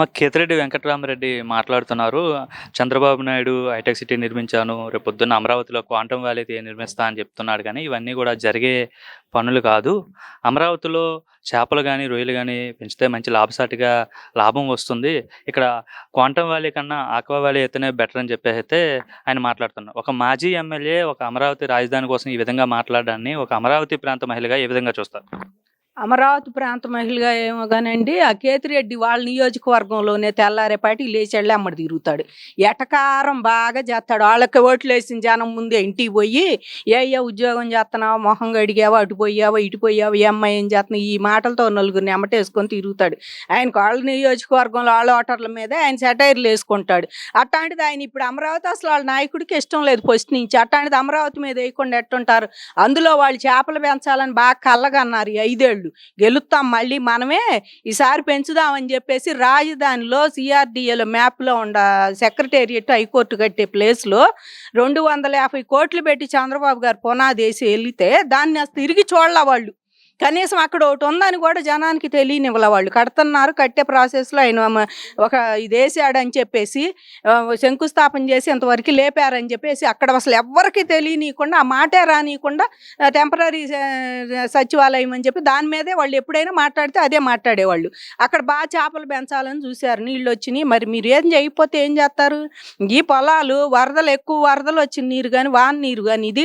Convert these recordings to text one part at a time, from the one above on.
మా కేతిరెడ్డి వెంకటరామరెడ్డి మాట్లాడుతున్నారు. Chandrababu Naidu hitech city నిర్మించాను రేపు పొద్దున్న అమరావతిలో క్వాంటమ్ వ్యాలీ అయితే నిర్మిస్తా అని చెప్తున్నాడు కానీ ఇవన్నీ కూడా జరిగే పనులు కాదు. అమరావతిలో చేపలు కానీ రొయ్యలు కానీ పెంచితే మంచి లాభసాటిగా లాభం వస్తుంది. ఇక్కడ క్వాంటమ్ వ్యాలీ కన్నా ఆక్వా వ్యాలీ అయితేనే బెటర్ అని చెప్పేసి అయితే ఆయన మాట్లాడుతున్నారు. ఒక మాజీ ఎమ్మెల్యే ఒక అమరావతి రాజధాని కోసం ఈ విధంగా మాట్లాడడాన్ని ఒక అమరావతి ప్రాంత మహిళగా ఏ విధంగా చూస్తారు? అమరావతి ప్రాంత మహిళగా ఏమో కానండి ఆ కేతిరెడ్డి వాళ్ళ నియోజకవర్గంలోనే తెల్లారేపాటి లేచి వెళ్ళి అమ్మడి తిరుగుతాడు. ఎటకారం బాగా చేస్తాడు. వాళ్ళకి ఓట్లు వేసిన జనం ముందే ఇంటికి పోయి ఏ ఏ ఉద్యోగం చేస్తున్నావా? మొహం గడిగావా అటు పోయావా? ఇటు పోయావా? ఏ అమ్మాయి ఏం చేస్తున్నావు? ఈ మాటలతో నలుగురిని ఎమ్మటేసుకొని తిరుగుతాడు. ఆయనకు వాళ్ళ నియోజకవర్గంలో వాళ్ళ ఓటర్ల మీద ఆయన సెటైర్లు వేసుకుంటాడు. అట్లాంటిది ఆయన ఇప్పుడు అమరావతి అసలు వాళ్ళ నాయకుడికి ఇష్టం లేదు ఫస్ట్ నుంచి. అట్లాంటిది అమరావతి మీద వేయకుండా ఎట్టుంటారు? అందులో వాళ్ళు చేపలు పెంచాలని బాగా కళ్ళగన్నారు ఐదేళ్ళు. లేదు గెలుస్తాం మళ్ళీ మనమే ఈసారి పెంచుదామని చెప్పేసి రాజధానిలో సిఆర్డిఏలో మ్యాప్లో ఉండ సెక్రటేరియట్ హైకోర్టు కట్టే ప్లేస్లో రెండు వందల యాభై కోట్లు పెట్టి చంద్రబాబు గారు పునాది వేసి వెళితే దాన్ని అసలు తిరిగి చూడాల వాళ్ళు. కనీసం అక్కడ ఒకటి ఉందని కూడా జనానికి తెలియనివ్వలే వాళ్ళు. కడుతున్నారు కట్టే ప్రాసెస్లో ఆయన ఒక ఇది వేసాడని చెప్పేసి శంకుస్థాపన చేసి ఇంతవరకు లేపారని చెప్పేసి అక్కడ అసలు ఎవ్వరికి తెలియనీయకుండా ఆ మాటే రానియకుండా టెంపరీ సచివాలయం అని చెప్పి దాని మీదే వాళ్ళు ఎప్పుడైనా మాట్లాడితే అదే మాట్లాడేవాళ్ళు. అక్కడ బాగా చేపలు పెంచాలని చూశారు. నీళ్ళు వచ్చినాయి. మరి మీరు ఏం చేయకపోతే ఏం చేస్తారు? ఈ పొలాలు వరదలు ఎక్కువ వరదలు వచ్చిన నీరు కానీ వాన నీరు కానీ ఇది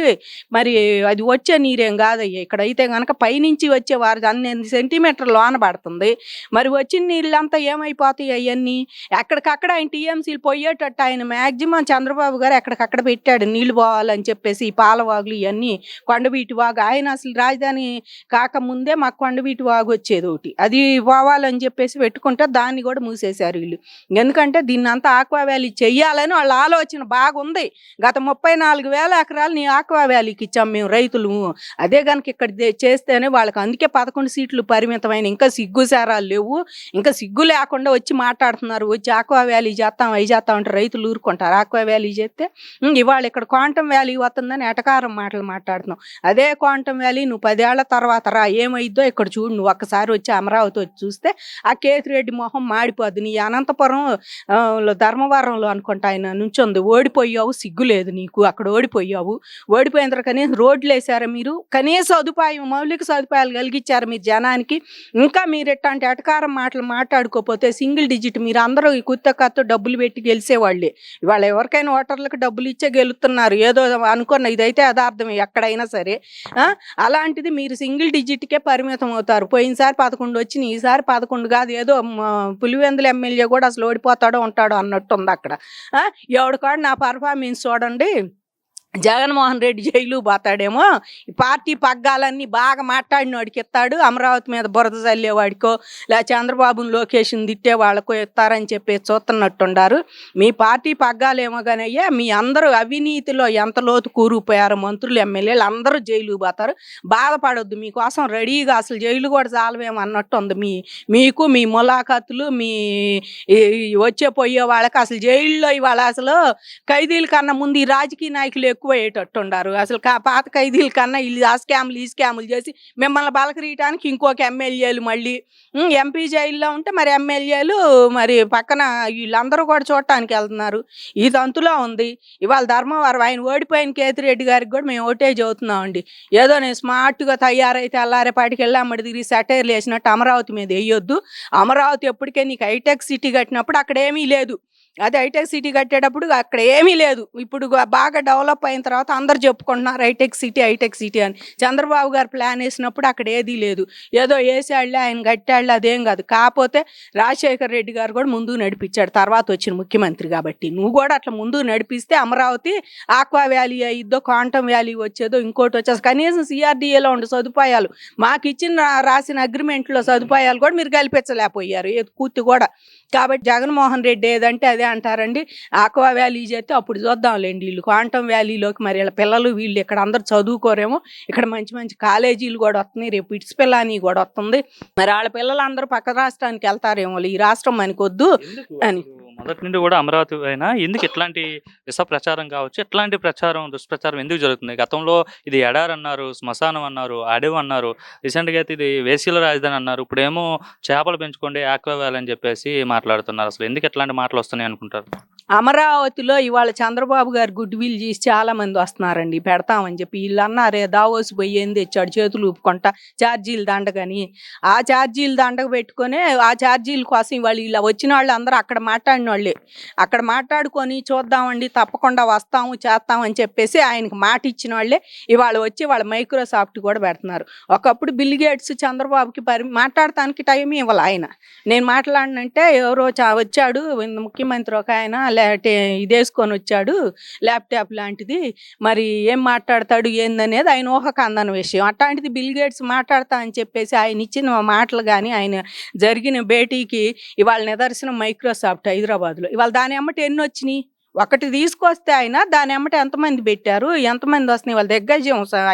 మరి అది వచ్చే నీరేం కాదయ్యా. ఇక్కడ అయితే కనుక పైనుంచి వచ్చే వారు అన్ని సెంటీమీటర్ లోన పడుతుంది. మరి వచ్చిన నీళ్ళంతా ఏమైపోతాయి అవన్నీ ఎక్కడికక్కడ ఆయన టీఎంసీలు పోయేటట్టు ఆయన మ్యాక్సిమం చంద్రబాబు గారు ఎక్కడికక్కడ పెట్టాడు నీళ్ళు పోవాలని చెప్పేసి ఈ పాలవాగులు ఇవన్నీ కొండవీటి వాగు. ఆయన అసలు రాజధాని కాకముందే మాకు కొండవీటి వాగు వచ్చేది ఒకటి. అది పోవాలని చెప్పేసి పెట్టుకుంటే దాన్ని కూడా మూసేశారు వీళ్ళు. ఎందుకంటే దీన్ని అంతా ఆక్వా వ్యాలీ చెయ్యాలని వాళ్ళ ఆలోచన బాగుంది. గత ముప్పై నాలుగు వేల ఎకరాలు నీ ఆక్వా వ్యాలీకి ఇచ్చాం మేము రైతులు. అదే కనుక ఇక్కడ చేస్తేనే వాళ్ళకి అందుకే పదకొండు సీట్లు పరిమితమైన. ఇంకా సిగ్గు సారాలు లేవు. ఇంకా సిగ్గు లేకుండా వచ్చి మాట్లాడుతున్నారు. వచ్చి ఆక్వా వ్యాలీ చేస్తాం అవి చేస్తాం అంటే రైతులు ఊరుకుంటారు. ఆక్వా వ్యాలీ చేస్తే ఇవాళ ఇక్కడ క్వాంటమ్ వ్యాలీ వస్తుందని ఎటకారం మాటలు మాట్లాడుతున్నాం అదే క్వాంటమ్ వ్యాలీ నువ్వు పదేళ్ళ తర్వాత రా. ఏమైద్దో ఇక్కడ చూడు. నువ్వు ఒక్కసారి వచ్చి అమరావతి వచ్చి చూస్తే ఆ కేతిరెడ్డి మొహం మాడిపోద్ది. నీ అనంతపురం లో ధర్మవరంలో అనుకుంటా ఆయన నుంచుంది. ఓడిపోయావు. సిగ్గు లేదు నీకు. అక్కడ ఓడిపోయావు. ఓడిపోయిన తర్వాత కనీసం రోడ్లు వేసారా మీరు? కనీస సదుపాయం మౌలిక సదుపాయాలు కలిగించారు మీరు జనానికి. ఇంకా మీరు ఎట్లాంటి అటకారం మాటలు మాట్లాడుకోకపోతే సింగిల్ డిజిట్ మీరు అందరూ ఈ కుత్త కత్త డబ్బులు పెట్టి గెలిచేవాళ్ళే. ఇవాళ ఎవరికైనా ఓటర్లకు డబ్బులు ఇచ్చే గెలుతున్నారు. ఏదో అనుకున్న ఇదైతే యథార్థమే ఎక్కడైనా సరే. అలాంటిది మీరు సింగిల్ డిజిట్కే పరిమితం అవుతారు. పోయినసారి పదకొండు వచ్చినాయి ఈసారి పదకొండు కాదు. ఏదో పులివెందుల ఎమ్మెల్యే కూడా అసలు ఓడిపోతాడో ఉంటాడో అన్నట్టు ఉంది అక్కడ ఎవడికాడు నా పర్ఫార్మెన్స్ చూడండి. జగన్మోహన్ రెడ్డి జైలు పోతాడేమో. ఈ పార్టీ పగ్గాలన్నీ బాగా మాట్లాడినోడికి ఇస్తాడు. అమరావతి మీద బురద చల్లేవాడికో లేదా చంద్రబాబుని లోకేషన్ తిట్టే వాళ్ళకో ఇస్తారని చెప్పి చూస్తున్నట్టుండారు. మీ పార్టీ పగ్గాలేమో కానీ అయ్యా మీ అందరూ అవినీతిలో ఎంత లోతు కూరుకుపోయారు మంత్రులు ఎమ్మెల్యేలు అందరూ జైలు పోతారు. బాధపడొద్దు మీకోసం రెడీగా అసలు జైలు కూడా చాలవేమో అన్నట్టు ఉంది. మీ మీకు మీ ములాఖతులు మీ వచ్చే పోయే వాళ్ళకి అసలు జైల్లో ఇవాళ అసలు ఖైదీల కన్నా ముందు ఈ రాజకీయ నాయకులు ఎక్కువ ఎక్కువయ్యేటట్టు ఉండారు అసలు పాత ఖైదీల కన్నా వీళ్ళు ఆ స్కామ్లు ఈ స్కాములు చేసి మిమ్మల్ని బలకరీయటానికి ఇంకొక ఎమ్మెల్యేలు మళ్ళీ ఎంపీ జైల్లో ఉంటే మరి ఎమ్మెల్యేలు మరి పక్కన వీళ్ళందరూ కూడా చూడటానికి వెళ్తున్నారు. ఈ తంతులో ఉంది. ఇవాళ ధర్మవరం ఆయన ఓడిపోయిన కేతిరెడ్డి గారికి కూడా మేము ఓటే చదువుతున్నామండి ఏదో నేను స్మార్ట్గా తయారైతే అల్లారేపాటికి వెళ్ళి అమ్మడి తిరిగి సెటైర్లు వేసినట్టు అమరావతి మీద వేయొద్దు. అమరావతి ఎప్పటికే నీకు హైటెక్ సిటీ కట్టినప్పుడు అక్కడ ఏమీ లేదు. అదే హైటెక్ సిటీ కట్టేటప్పుడు అక్కడ ఏమీ లేదు. ఇప్పుడు బాగా డెవలప్ అయిన తర్వాత అందరు చెప్పుకుంటున్నారు హైటెక్ సిటీ హైటెక్ సిటీ అని. చంద్రబాబు గారు ప్లాన్ వేసినప్పుడు అక్కడ ఏదీ లేదు. ఏదో వేసాళ్ళే ఆయన కట్టాళ్ళే అదేం కాదు. కాకపోతే రాజశేఖర్ రెడ్డి గారు కూడా ముందు నడిపించాడు. తర్వాత వచ్చిన ముఖ్యమంత్రి కాబట్టి. నువ్వు కూడా అట్లా ముందు నడిపిస్తే అమరావతి ఆక్వా వ్యాలీ అయ్యిద్దో క్వాంటమ్ వ్యాలీ వచ్చేదో ఇంకోటి వచ్చేది కనీసం సిఆర్డీఏలో ఉండే సదుపాయాలు మాకు ఇచ్చిన రాసిన అగ్రిమెంట్లో సదుపాయాలు కూడా మీరు కల్పించలేకపోయారు. ఏ కూర్తి కూడా. కాబట్టి జగన్మోహన్ రెడ్డి ఏదంటే అదే అంటారండి. ఆక్వా వ్యాలీ చేస్తే అప్పుడు చూద్దాంలేండి వీళ్ళు. క్వాంటమ్ వ్యాలీలోకి మరి వీళ్ళ పిల్లలు వీళ్ళు ఇక్కడ అందరు చదువుకోరేమో. ఇక్కడ మంచి మంచి కాలేజీలు కూడా వస్తున్నాయి. రేపు ఇట్స్ పిల్లని కూడా వస్తుంది. మరి వాళ్ళ పిల్లలు అందరూ పక్క రాష్ట్రానికి వెళ్తారేమో ఈ రాష్ట్రం మనకొద్దు అని. మొదటి నుండి కూడా అమరావతి అయినా ఎందుకు ఇట్లాంటి విష ప్రచారం కావచ్చు ఎట్లాంటి ప్రచారం దుష్ప్రచారం ఎందుకు జరుగుతుంది? గతంలో ఇది ఎడారి అన్నారు శ్మశానం అన్నారు అడవి అన్నారు రీసెంట్గా అయితే ఇది వేసీల రాజధాని అన్నారు ఇప్పుడేమో చేపలు పెంచుకోండి ఆక్వా వ్యాలీ అని చెప్పేసి మాట్లాడుతున్నారు. అసలు ఎందుకు ఇట్లాంటి మాటలు వస్తున్నాయి అనుకుంటారు? అమరావతిలో ఇవాళ చంద్రబాబు గారు గుడ్ విల్ చేసి చాలా మంది వస్తున్నారండి. పెడతామని చెప్పి వీళ్ళు అన్నారే దావోసి పోయి ఏం తెచ్చాడు చేతులు ఊపుకుంటా ఛార్జీలు దండగని. ఆ ఛార్జీలు దండగ పెట్టుకొని ఆ ఛార్జీల కోసం వాళ్ళు ఇలా వచ్చిన వాళ్ళు అందరూ అక్కడ మాట్లాడిన వాళ్ళే అక్కడ మాట్లాడుకొని చూద్దామండి తప్పకుండా వస్తాము చేస్తామని చెప్పేసి ఆయనకి మాట ఇచ్చిన వాళ్ళే ఇవాళ వచ్చి వాళ్ళ మైక్రోసాఫ్ట్ కూడా పెడుతున్నారు. ఒకప్పుడు బిల్ గేట్స్ చంద్రబాబుకి పరి మాట్లాడటానికి టైం ఇవ్వాలి ఆయన. నేను మాట్లాడినంటే ఎవరో చా వచ్చాడు ముఖ్యమంత్రి ఒక ఆయన లేటే ఇదేసుకొని వచ్చాడు ల్యాప్టాప్ లాంటిది. మరి ఏం మాట్లాడతాడు ఏందనేది ఆయన ఊహకు అందన విషయం. అట్లాంటిది బిల్ గేట్స్ మాట్లాడతా అని చెప్పేసి ఆయన ఇచ్చిన మాటలు కానీ ఆయన జరిగిన భేటీకి ఇవాళ నిదర్శనం మైక్రోసాఫ్ట్ హైదరాబాద్లో. ఇవాళ దాని అమ్మటి ఎన్ని వచ్చినాయి ఒకటి తీసుకొస్తే ఆయన దాని ఎమ్మట ఎంతమంది పెట్టారు? ఎంతమంది వస్తున్నాయి? వాళ్ళ దగ్గర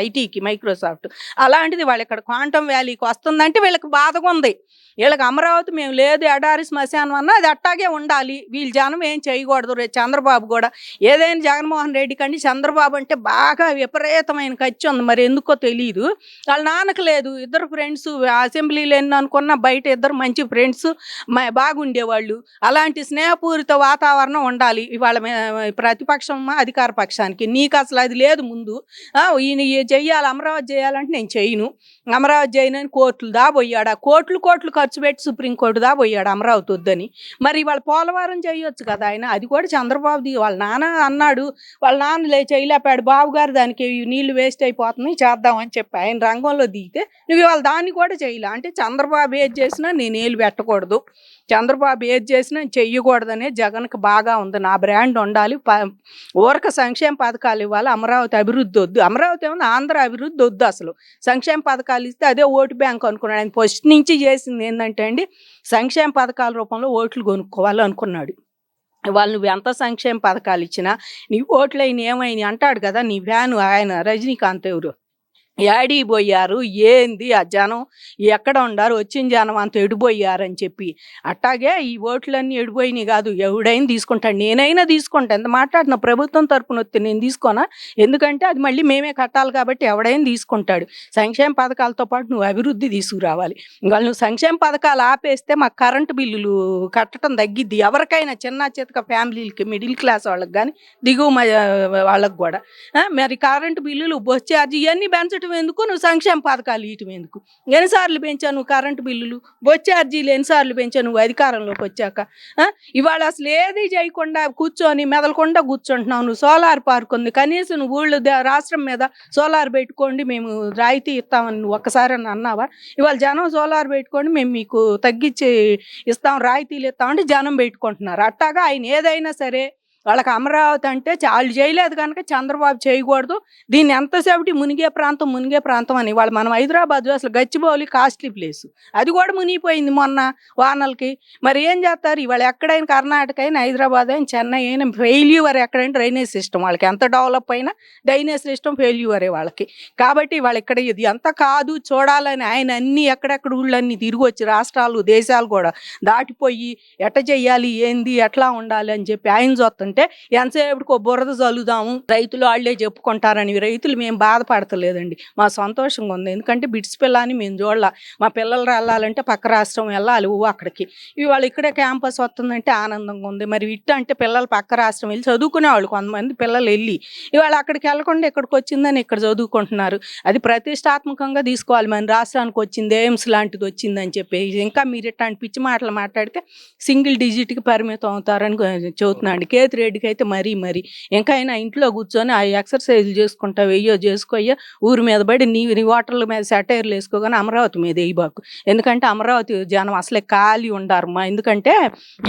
ఐటీకి మైక్రోసాఫ్ట్ అలాంటిది వాళ్ళు ఇక్కడ క్వాంటమ్ వ్యాలీకి వస్తుందంటే వీళ్ళకి బాధగా ఉంది. వీళ్ళకి అమరావతి మేము లేదు ఎడారి శ్మశానం అన్నా అది అట్టాగే ఉండాలి. వీళ్ళు జనం ఏం చేయకూడదు. రేపు చంద్రబాబు కూడా ఏదైనా జగన్మోహన్ రెడ్డి కంటే చంద్రబాబు అంటే బాగా విపరీతమైన ఖర్చు ఉంది. మరి ఎందుకో తెలియదు వాళ్ళ నాన్నకు లేదు. ఇద్దరు ఫ్రెండ్స్ అసెంబ్లీలో ఎన్ని అనుకున్నా బయట ఇద్దరు మంచి ఫ్రెండ్స్ బాగుండేవాళ్ళు. అలాంటి స్నేహపూరిత వాతావరణం ఉండాలి. ఇవాళ ప్రతిపక్షం అధికార పక్షానికి. నీకు అసలు అది లేదు ముందు. ఈయన చెయ్యాలి? అమరావతి చేయాలంటే నేను చేయను అమరావతి చేయనని కోర్టులు దాబోయాడు ఆ కోట్లు కోట్లు ఖర్చు పెట్టి సుప్రీంకోర్టు దాబోయాడు అమరావతి వద్దని. మరి వాళ్ళ పోలవరం చేయొచ్చు కదా ఆయన. అది కూడా చంద్రబాబుది వాళ్ళ నాన్న అన్నాడు. వాళ్ళ నాన్న లే చేయలేపాడు. బాబు గారు దానికి నీళ్ళు వేస్ట్ అయిపోతున్నాయి చేద్దామని చెప్పి ఆయన రంగంలో దిగితే నువ్వు ఇవాళ దాన్ని కూడా చేయలే. అంటే చంద్రబాబు ఏది చేసినా నేను నీళ్ళు పెట్టకూడదు. చంద్రబాబు ఏది చేసినా చెయ్యకూడదనే జగన్కి బాగా ఉంది నా బ్రాండ్ ఉండాలి. ప- ఊరక సంక్షేమ పథకాలు ఇవ్వాలి. అమరావతి అభివృద్ధి వద్దు. అమరావతి ఏమన్నా ఆంధ్ర అభివృద్ధి వద్దు అసలు. సంక్షేమ పథకాలు ఇస్తే అదే ఓటు బ్యాంక్ అనుకున్నాడు. ఆయన ఫస్ట్ నుంచి చేసింది ఏంటంటే అండి సంక్షేమ పథకాల రూపంలో ఓట్లు కొనుక్కోవాలి అనుకున్నాడు వాళ్ళు నువ్వు ఎంత సంక్షేమ పథకాలు ఇచ్చినా నీ ఓట్లు అయిన ఏమైనా అంటాడు కదా నీ వ్యాను ఆయన రజనీకాంత్ ఎవరు? యాడీ పోయారు ఏంది ఆ జనం? ఎక్కడ ఉండారు? వచ్చిన జనం అంత ఎడిపోయారని చెప్పి. అట్టాగే ఈ ఓట్లన్నీ ఎడిపోయినాయి కాదు. ఎవడైనా తీసుకుంటాడు. నేనైనా తీసుకుంటా. ఎంత మాట్లాడిన ప్రభుత్వం తరపున వస్తే నేను తీసుకోనా? ఎందుకంటే అది మళ్ళీ మేమే కట్టాలి కాబట్టి ఎవడైనా తీసుకుంటాడు. సంక్షేమ పథకాలతో పాటు నువ్వు అభివృద్ధి తీసుకురావాలి. ఇవాళ నువ్వు సంక్షేమ పథకాలు ఆపేస్తే మాకు కరెంటు బిల్లులు కట్టడం తగ్గిద్ది. ఎవరికైనా చిన్న చితక ఫ్యామిలీలకి మిడిల్ క్లాస్ వాళ్ళకి కానీ దిగువ వాళ్ళకి కూడా. మరి కరెంటు బిల్లులు బస్ ఛార్జ్ ఇవన్నీ పెంచడం ఎందుకు నువ్వు సంక్షేమ పథకాలు ఇవ్వటం ఎందుకు ఎన్నిసార్లు పెంచావు నువ్వు కరెంటు బిల్లులు? బొచ్చార్జీలు ఛార్జీలు ఎన్నిసార్లు పెంచావు నువ్వు అధికారంలోకి వచ్చాక? ఇవాళ అసలు ఏది చేయకుండా కూర్చొని మెదలకుండా కూర్చుంటున్నావు నువ్వు సోలార్ పార్క్ ఉంది. కనీసం నువ్వు ఊళ్ళో రాష్ట్రం మీద సోలార్ పెట్టుకోండి మేము రాయితీ ఇస్తామని నువ్వు ఒక్కసారి అని అన్నావా? ఇవాళ జనం సోలార్ పెట్టుకోండి మేము మీకు తగ్గించి ఇస్తాం రాయితీలు ఇస్తామంటే జనం పెట్టుకుంటున్నారు. అట్టాగా ఆయన ఏదైనా సరే వాళ్ళకి అమరావతి అంటే వాళ్ళు చేయలేదు కనుక చంద్రబాబు చేయకూడదు. దీన్ని ఎంతసేపటి మునిగే ప్రాంతం మునిగే ప్రాంతం అని వాళ్ళు మనం హైదరాబాద్ అసలు గచ్చిబౌలి కాస్ట్లీ ప్లేస్. అది కూడా మునిగిపోయింది మొన్న వానలకి. మరి ఏం చేస్తారు? ఇవాళ ఎక్కడైనా కర్ణాటక అయినా హైదరాబాద్ అయినా చెన్నై అయినా ఫెయిల్యూర్ ఎక్కడైనా డ్రైనేజ్ సిస్టమ్ వాళ్ళకి ఎంత డెవలప్ అయినా డ్రైనేజ్ సిస్టమ్ ఫెయిల్యూవరే వాళ్ళకి. కాబట్టి వాళ్ళు ఇక్కడ ఇది ఎంత కాదు చూడాలని ఆయన అన్ని ఎక్కడెక్కడ ఊళ్ళన్నీ తిరిగి వచ్చి రాష్ట్రాలు దేశాలు కూడా దాటిపోయి ఎట్ట చెయ్యాలి ఏంది ఎట్లా ఉండాలి అని చెప్పి ఆయన అంటే ఎంతసేపటికి బురద చల్లుదాము రైతులు వాళ్ళే చెప్పుకుంటారని రైతులు మేము బాధపడతలేదండి. మా సంతోషంగా ఉంది. ఎందుకంటే బిడ్స్ పిల్ల అని మేము చూడాల. మా పిల్లలు వెళ్ళాలంటే పక్క రాష్ట్రం వెళ్ళాలి ఊ అక్కడికి. ఇవాళ ఇక్కడే క్యాంపస్ వస్తుందంటే ఆనందంగా ఉంది. మరి ఇట్ట అంటే పిల్లలు పక్క రాష్ట్రం వెళ్ళి చదువుకునేవాళ్ళు కొంతమంది పిల్లలు వెళ్ళి ఇవాళ అక్కడికి వెళ్ళకుండా ఇక్కడికి వచ్చిందని ఇక్కడ చదువుకుంటున్నారు. అది ప్రతిష్టాత్మకంగా తీసుకోవాలి. మన రాష్ట్రానికి వచ్చింది ఎయిమ్స్ లాంటిది వచ్చిందని చెప్పి ఇంకా మీరు ఇట్లాంటి పిచ్చి మాటలు మాట్లాడితే సింగిల్ డిజిట్కి పరిమితం అవుతారని చెబుతున్నాండి కేతి రెడ్డికి అయితే మరీ మరీ. ఇంకా అయినా ఇంట్లో కూర్చొని ఆ ఎక్సర్సైజ్లు చేసుకుంటా వెయ్యో చేసుకోయ్యో ఊరి మీద పడి నీ నీ వాటర్ల మీద సెటైర్లు వేసుకోగానే అమరావతి మీద వేయబాకు ఎందుకంటే అమరావతి జనం అసలే ఖాళీ ఉండారమ్మా. ఎందుకంటే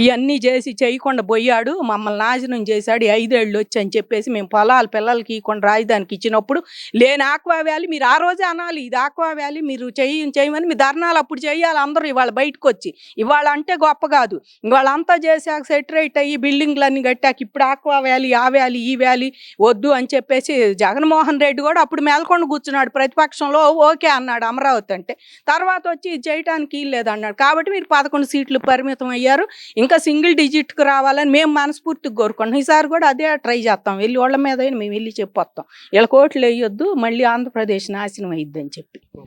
ఇవన్నీ చేసి చేయకుండా పోయాడు మమ్మల్ని నాశనం చేశాడు ఐదేళ్ళు వచ్చి అని చెప్పేసి మేము పొలాలు పిల్లలకి ఇవ్వకుండా రాజధానికి ఇచ్చినప్పుడు లేని ఆక్వా వ్యాలీ మీరు ఆ రోజే అనాలి. ఇది ఆక్వా వ్యాలీ మీరు చెయ్యి చేయమని మీ ధర్నాలు అప్పుడు చేయాలి అందరూ ఇవాళ బయటకు వచ్చి ఇవాళ అంటే గొప్ప కాదు. ఇవాళ అంతా చేశాక సెటరేట్ అయ్యి బిల్డింగ్లు అన్ని కట్టాక ఇప్పుడు ఆక్వా వ్యాలీ ఆ వ్యాలీ ఈ వ్యాలీ వద్దు అని చెప్పేసి జగన్మోహన్ రెడ్డి కూడా అప్పుడు మేల్కొండ కూర్చున్నాడు ప్రతిపక్షంలో ఓకే అన్నాడు అమరావతి అంటే. తర్వాత వచ్చి ఇది చేయడానికి లేదు అన్నాడు. కాబట్టి మీరు పదకొండు సీట్లు పరిమితం అయ్యారు. ఇంకా సింగిల్ డిజిట్కి రావాలని మేము మనస్ఫూర్తిగా కోరుకున్నాం ఈసారి కూడా అదే ట్రై చేస్తాం. వెళ్ళి వాళ్ళ మీద మేము వెళ్ళి చెప్పొస్తాం. వీళ్ళ కోట్లు వేయొద్దు మళ్ళీ ఆంధ్రప్రదేశ్ నాశనం అయ్యిద్దని చెప్పి.